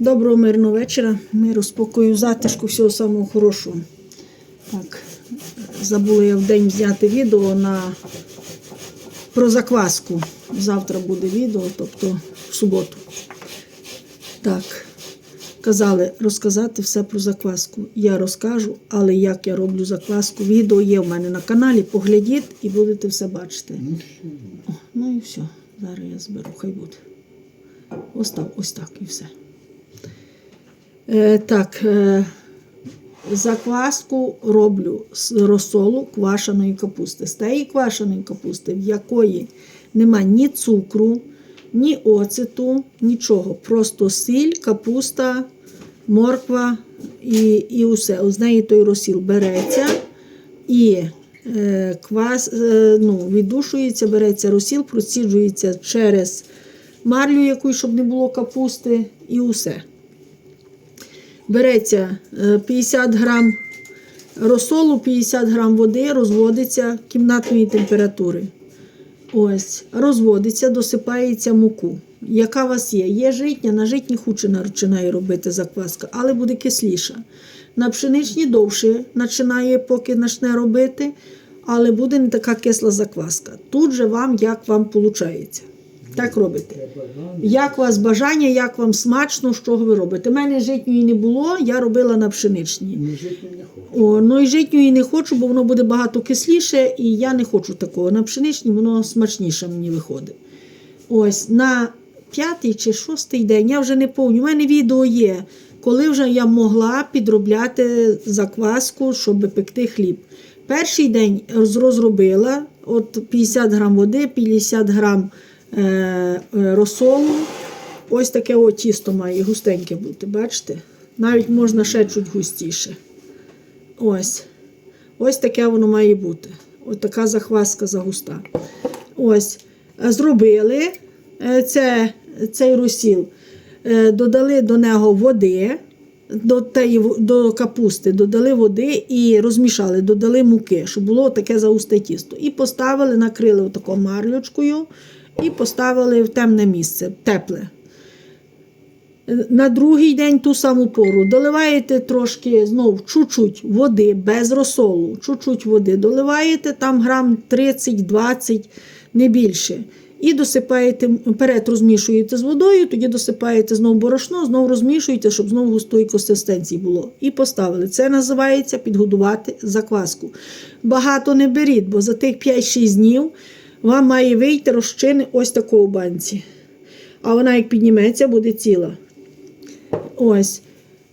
Доброго мирного вечора, миру, спокою, затишку, всього самого хорошого. Так, забула я в день зняти відео на про закваску. Завтра буде відео, тобто в суботу. Так, казали розказати все про закваску. Я розкажу, але як я роблю закваску, відео є в мене на каналі. Поглядіть і будете все бачити. О, ну і все. Зараз я зберу, хай буде. Ось так, ось так і все. Е, так, е, закваску роблю з розсолу квашеної капусти. З тієї квашеної капусти, в якої нема ні цукру, ні оцету, нічого. Просто сіль, капуста, морква і, і усе. З неї той розсіл береться і е, квас е, ну, віддушується, береться розсіл, проціджується через марлю якусь, щоб не було капусти, і усе. Береться е, 50 грам розсолу, 50 грам води, розводиться кімнатної температури. Ось, розводиться, досипається муку. Яка у вас є? Є житня, на житні худше починає робити закваска, але буде кисліша. На пшеничні довше починає, поки почне робити, але буде не така кисла закваска. Тут же вам як вам виходить. Так робите. Як у вас бажання, як вам смачно, що ви робите? У мене житньої не було, я робила на пшеничній. Ну, жити не хочу. О, ну і житньої не хочу, бо воно буде багато кисліше, і я не хочу такого. На пшеничній воно смачніше мені виходить. Ось на п'ятий чи шостий день, я вже не пам'ятаю, у мене відео є, коли вже я могла підробляти закваску, щоб пекти хліб. Перший день розробила от 50 грам води, 50 грам розсолу. Ось таке от тісто має густеньке бути, бачите? Навіть можна ще чуть густіше. Ось. Ось таке воно має бути. Ось така захваска загуста. Ось. Е, Зробили е, це, цей розсіл, Е, додали до нього води, до, теї, до капусти, додали води і розмішали, додали муки, щоб було таке загусте тісто. І поставили, накрили отако марлючкою і поставили в темне місце, тепле. На другий день ту саму пору доливаєте трошки знов чуть-чуть води без розсолу, чуть-чуть води доливаєте, там грам 30-20, не більше. І досипаєте, перед розмішуєте з водою, тоді досипаєте знову борошно, знову розмішуєте, щоб знову густої консистенції було. І поставили. Це називається підгодувати закваску. Багато не беріть, бо за тих 5-6 днів вам має вийти розчини ось такого банці. А вона, як підніметься, буде ціла. Ось.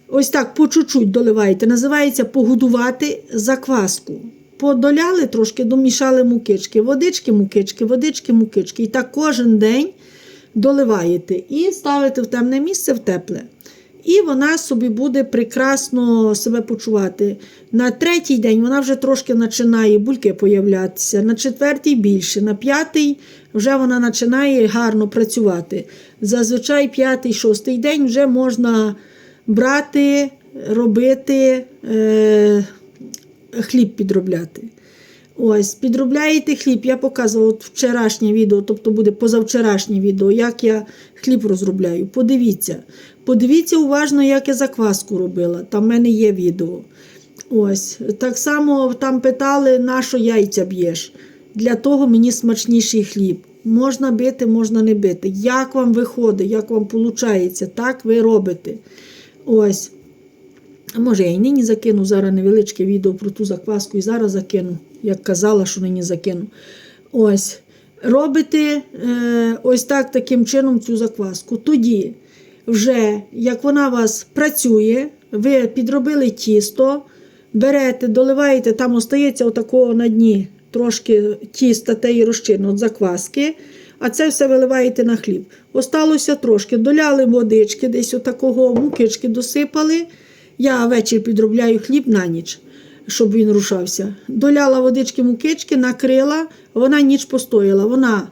Ось так по чуть-чуть доливаєте. Називається погодувати закваску. Подоляли трошки, домішали мукички, водички, мукички, водички, мукички. І так кожен день доливаєте і ставите в темне місце в тепле. І вона собі буде прекрасно себе почувати. На третій день вона вже трошки починає бульки появлятися, на четвертий більше, на п'ятий вже вона починає гарно працювати. Зазвичай п'ятий, шостий день вже можна брати, робити, е, хліб підробляти. Ось, підробляєте хліб. Я показувала вчорашнє відео, тобто буде позавчорашнє відео, як я хліб розробляю. Подивіться. Подивіться уважно, як я закваску робила. Там в мене є відео. Ось. Так само там питали, на що яйця б'єш. Для того мені смачніший хліб. Можна бити, можна не бити. Як вам виходить, як вам виходить, так ви робите. Ось. А може, я і нині закину зараз невеличке відео про ту закваску і зараз закину, як казала, що нині закину. Ось. Робите е, ось так таким чином цю закваску. Тоді, вже як вона у вас працює, ви підробили тісто, берете, доливаєте, там остається отакого на дні трошки тіста та і розчину от закваски, а це все виливаєте на хліб. Осталося трошки, доляли водички, десь отакого мукички досипали. Я ввечері підробляю хліб на ніч, щоб він рушався. Доляла водички мукички, накрила, вона ніч постояла. Вона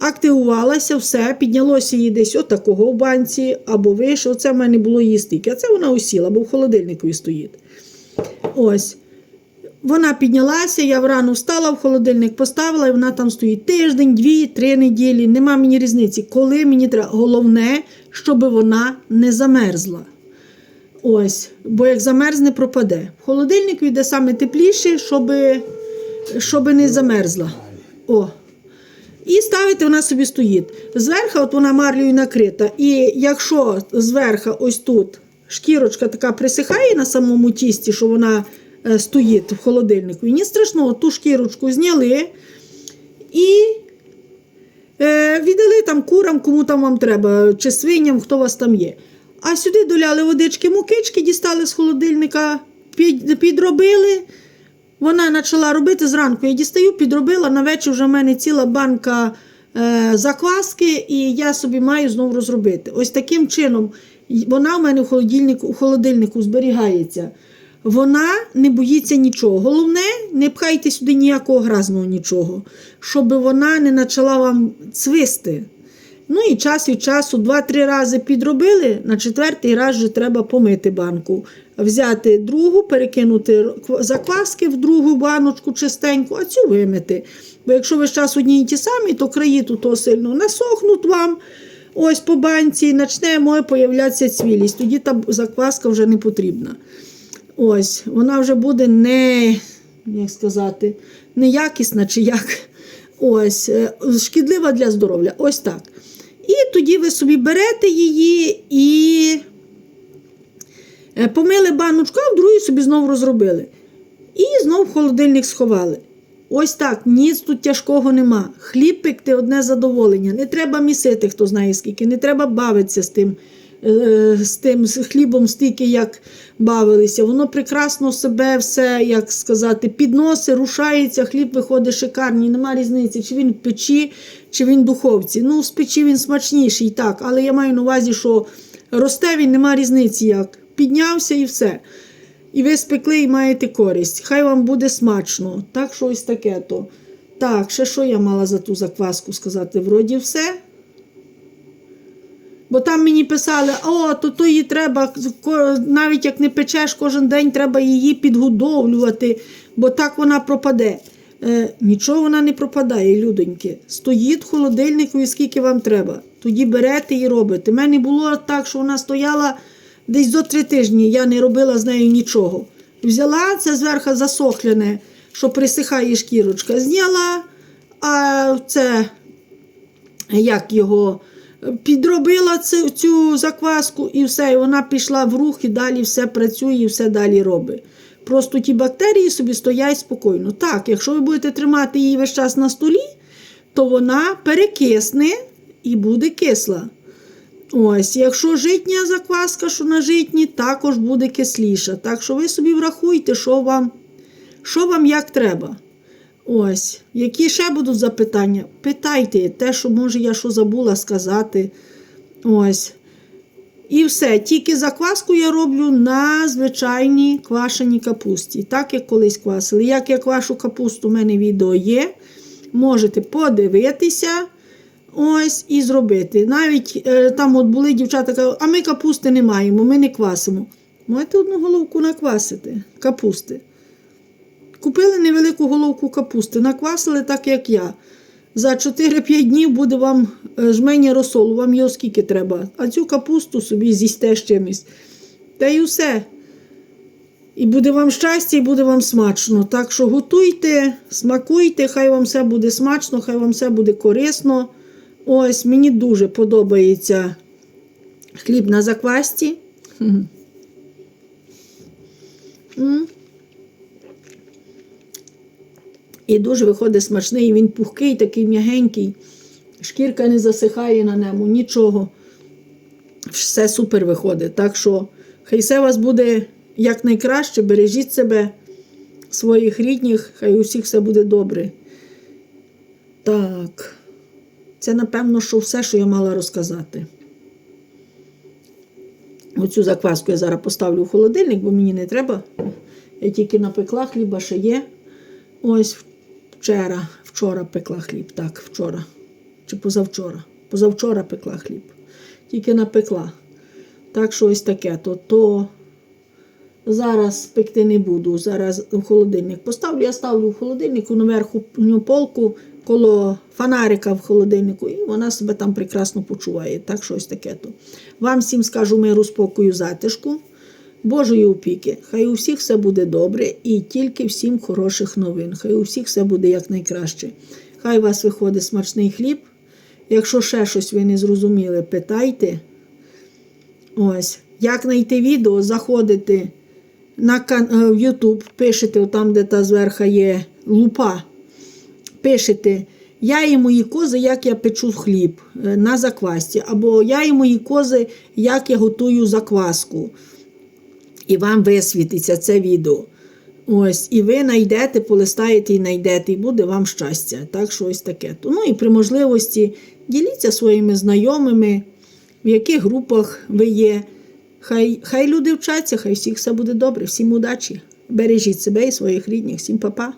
активувалася, все, піднялося її десь отакого в банці або вище. Оце в мене було її стільки. А це вона усіла, бо в холодильнику стоїть. Ось. вона піднялася, я врано встала, в холодильник поставила, і вона там стоїть тиждень, дві, три неділі. Нема мені різниці. Коли мені треба. Головне, щоб вона не замерзла. Ось, бо як замерзне, пропаде. В холодильнику йде саме тепліше, щоб, щоб не замерзла. О. І ставити вона собі стоїть. Зверху от вона марлею накрита. І якщо зверху ось тут шкірочка така присихає на самому тісті, що вона е, стоїть в холодильнику, і не страшно, ту шкірочку зняли і е, віддали там курам, кому там вам треба, чи свиням, хто у вас там є. А сюди доляли водички мукички, дістали з холодильника, під, підробили. Вона почала робити зранку. Я дістаю, підробила. На вечір вже в мене ціла банка е, закваски, і я собі маю знову розробити. Ось таким чином вона в мене в холодильнику, у холодильнику зберігається. Вона не боїться нічого. Головне, не пхайте сюди ніякого гразного нічого, щоб вона не почала вам цвисти. Ну і час від часу, два-три рази підробили, на четвертий раз вже треба помити банку. Взяти другу, перекинути закваски в другу баночку чистеньку, а цю вимити. Бо якщо весь час одні і ті самі, то краї тут сильно насохнуть вам. Ось по банці і почне моє появлятися цвілість. Тоді та закваска вже не потрібна. Ось, вона вже буде не, як сказати, неякісна чи як. Ось, е, шкідлива для здоров'я. Ось так. І тоді ви собі берете її і е, помили баночку, а в другій собі знову розробили. І знову в холодильник сховали. Ось так, ніц тут тяжкого нема. Хліб пекти одне задоволення. Не треба місити, хто знає скільки, не треба бавитися з тим, з тим з хлібом стільки, як бавилися. Воно прекрасно себе все, як сказати, підноси, рушається, хліб виходить шикарний, нема різниці, чи він в печі, чи він в духовці. Ну, з печі він смачніший, так, але я маю на увазі, що росте він, нема різниці як. Піднявся і все. І ви спекли і маєте користь. Хай вам буде смачно. Так, що ось таке то. Так, ще що я мала за ту закваску сказати? Вроді все. Бо там мені писали, о, то, то її треба, навіть як не печеш кожен день, треба її підгодовлювати, бо так вона пропаде. Е, нічого вона не пропадає, людоньки. Стоїть холодильнику і скільки вам треба. Тоді берете і робите. У мене було так, що вона стояла десь до три тижні, я не робила з нею нічого. Взяла це зверху засохлене, що присихає шкірочка, зняла, а це як його підробила цю, цю закваску і все, і вона пішла в рух і далі все працює і все далі робить. Просто ті бактерії собі стоять спокійно. Так, якщо ви будете тримати її весь час на столі, то вона перекисне і буде кисла. Ось, якщо житня закваска, що на житні, також буде кисліша. Так що ви собі врахуйте, що вам, що вам як треба. Ось, які ще будуть запитання? Питайте те, що може я що забула сказати. Ось. І все. Тільки закваску я роблю на звичайній квашеній капусті, так як колись квасили. Як я квашу капусту, у мене відео є. Можете подивитися. Ось і зробити. Навіть е, там от були дівчата, кажуть, а ми капусти не маємо, ми не квасимо. Можете одну головку наквасити капусти. Купили невелику головку капусти, наквасили так, як я. За 4-5 днів буде вам е, жменя розсолу, вам його скільки треба. А цю капусту собі з'їсте з чимось. Та й усе. І буде вам щастя, і буде вам смачно. Так що готуйте, смакуйте, хай вам все буде смачно, хай вам все буде корисно. Ось, мені дуже подобається хліб на заквасті. Хм. І дуже виходить смачний, він пухкий, такий м'ягенький, шкірка не засихає на ньому, нічого. Все супер виходить. Так що хай все у вас буде якнайкраще, бережіть себе, своїх рідних, хай у всіх все буде добре. Так, це напевно, що все, що я мала розказати. Оцю закваску я зараз поставлю в холодильник, бо мені не треба. Я тільки напекла хліба ще є. Ось вчора, вчора пекла хліб, так, вчора. Чи позавчора. Позавчора пекла хліб. Тільки напекла. Так що ось таке. То, то Зараз пекти не буду. Зараз в холодильник поставлю. Я ставлю в холодильник наверху полку коло фонарика в холодильнику, і вона себе там прекрасно почуває. Так, щось таке то. Вам всім скажу миру, спокою, затишку. Божої опіки. Хай у всіх все буде добре і тільки всім хороших новин. Хай у всіх все буде якнайкраще. Хай у вас виходить смачний хліб. Якщо ще щось ви не зрозуміли, питайте. Ось. Як знайти відео, заходите на е, в YouTube, пишете там, де та зверха є лупа. Пишете я і мої кози, як я печу хліб е, на заквасці. Або я і мої кози, як я готую закваску. І вам висвітиться це відео. Ось, і ви знайдете, полистаєте і знайдете, і буде вам щастя. Так, що ось таке. Ну і при можливості діліться своїми знайомими, в яких групах ви є. Хай, хай люди вчаться, хай всіх все буде добре, всім удачі. Бережіть себе і своїх рідних, всім па-па.